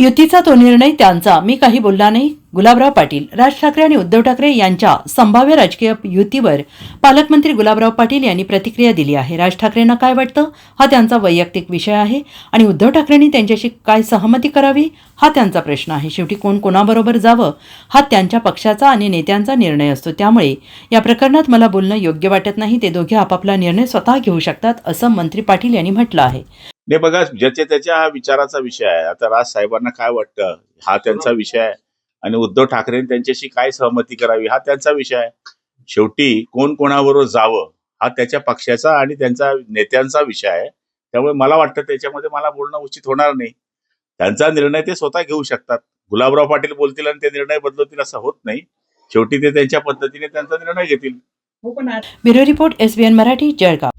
युतीचा तो निर्णय त्यांचा. मी काही बोलला नाही. गुलाबराव पाटील राज ठाकरे आणि उद्धव ठाकरे यांच्या संभाव्य राजकीय युतीवर पालकमंत्री गुलाबराव पाटील यांनी प्रतिक्रिया दिली आहे. राज ठाकरेंना काय वाटतं? हा त्यांचा वैयक्तिक विषय आहे. आणि उद्धव ठाकरेंनी त्यांच्याशी काय सहमती करावी? हा त्यांचा प्रश्न आहे. शेवटी कोण कोणाबरोबर जावं? हा त्यांच्या पक्षाचा आणि नेत्यांचा निर्णय असतो. त्यामुळे या प्रकरणात मला बोलणं योग्य वाटत नाही. ते दोघे आपापला निर्णय स्वतः घेऊ शकतात असं मंत्री पाटील यांनी म्हटलं आहे. नाही बघा ज्याच्या त्याच्या हा विचाराचा विषय आहे. आता राज साहेबांना काय वाटतं? हा त्यांचा विषय आहे. आणि उद्धव ठाकरे त्यांच्याशी काय सहमती करावी? हा त्यांचा विषय आहे. शेवटी कोण कोणाबरोबर जावं? हा त्याच्या पक्षाचा आणि त्यांचा नेत्यांचा विषय आहे. त्यामुळे मला वाटतं त्याच्यामध्ये मला बोलणं उचित होणार नाही. त्यांचा निर्णय ते स्वतः घेऊ शकतात. गुलाबराव पाटील बोलतील आणि ते निर्णय बदलवतील असं होत नाही. शेवटी ते त्यांच्या पद्धतीने त्यांचा निर्णय घेतील. Bureau report SBN Marathi Jalgaon.